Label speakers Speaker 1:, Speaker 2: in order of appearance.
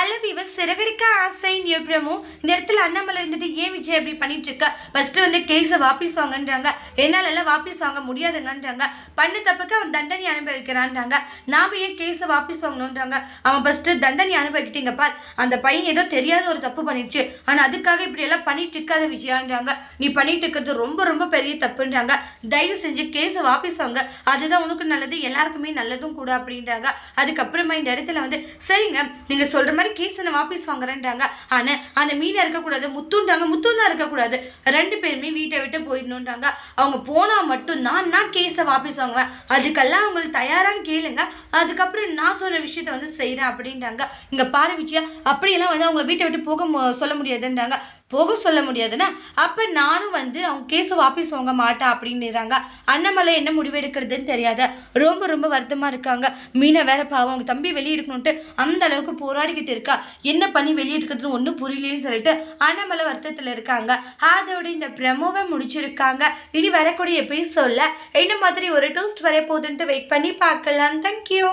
Speaker 1: Hello viewer Siragadikka ஆசை new promo இந்த இடத்துல அண்ணாமலை இருந்துட்டு ஏன் விஜய் அப்படி பண்ணிட்டு இருக்க ஃபர்ஸ்ட் வந்து கேஸை வாபிஸ் வாங்கன்றாங்க. என்னால எல்லாம் வாபிஸ் வாங்க முடியாதுங்கன்றாங்க. பண்ண தப்புக்கு அவன் தண்டனை அனுபவிக்கிறான்றாங்க. நாம ஏன் கேஸை வாபிஸ் வாங்கணுன்றாங்க. அவன் ஃபர்ஸ்ட் தண்டனை அனுபவிக்கிட்டீங்க பார். அந்த பையன் ஏதோ தெரியாத ஒரு தப்பு பண்ணிடுச்சு. ஆனா அதுக்காக இப்படி எல்லாம் பண்ணிட்டு இருக்காத விஜயான்றாங்க. நீ பண்ணிட்டு இருக்கிறது ரொம்ப ரொம்ப பெரிய தப்புன்றாங்க. தயவு செஞ்சு கேஸை வாபிஸ் வாங்க. அதுதான் உனக்கு நல்லது எல்லாருக்குமே நல்லதும் கூட அப்படின்றாங்க. அதுக்கப்புறமா இந்த இடத்துல வந்து சரிங்க நீங்க சொல்ற மாதிரி கேஸ் நான் வாபஸ் வாங்குறேன்றாங்க. ஆனா அந்த மீனை இருக்கக்கூடாது முத்துன்றாங்க முத்தும் தான் இருக்கக்கூடாது ரெண்டு பேருமே வீட்டை விட்டு போயிடணுன்றாங்க. அவங்க போனா மட்டும்தான் நான் கேஸை வாபஸ் வாங்குவேன். அதுக்கெல்லாம் அவங்களுக்கு தயாரான்னு கேளுங்க. அதுக்கப்புறம் நான் சொன்ன விஷயத்த வந்து செய்கிறேன் அப்படின்றாங்க. இங்க பாரு விஜயா அப்படியெல்லாம் வந்து அவங்க வீட்டை விட்டு போக மு- சொல்ல முடியாதுன்றாங்க. போக சொல்ல முடியாதுன்னா அப்ப நானும் வந்து அவங்க கேஸை வாபஸ் வாங்க மாட்டேன் அப்படின்னுறாங்க. அண்ணாமலை என்ன முடிவு எடுக்கிறதுன்னு தெரியாத ரொம்ப ரொம்ப வருத்தமா இருக்காங்க. மீனை வேற பாவம் அவங்க தம்பி வெளியே இருக்கணும்ட்டு அந்த அளவுக்கு போராடிக்கிட்டு இருக்கா? என்ன பண்ணி வெளியே ஒன்றும் புரியலன்னு சொல்லிட்டு அண்ணாமலை வருத்தத்தில் இருக்காங்க. அதோட இந்த ப்ரமோவை முடிச்சிருக்காங்க. இனி வரக்கூடிய எபிசோட்ல என்ன மாதிரி ஒரு டூஸ்ட் வர போகுதுன்ட்டு வெயிட் பண்ணி பார்க்கலாம். தேங்க்யூ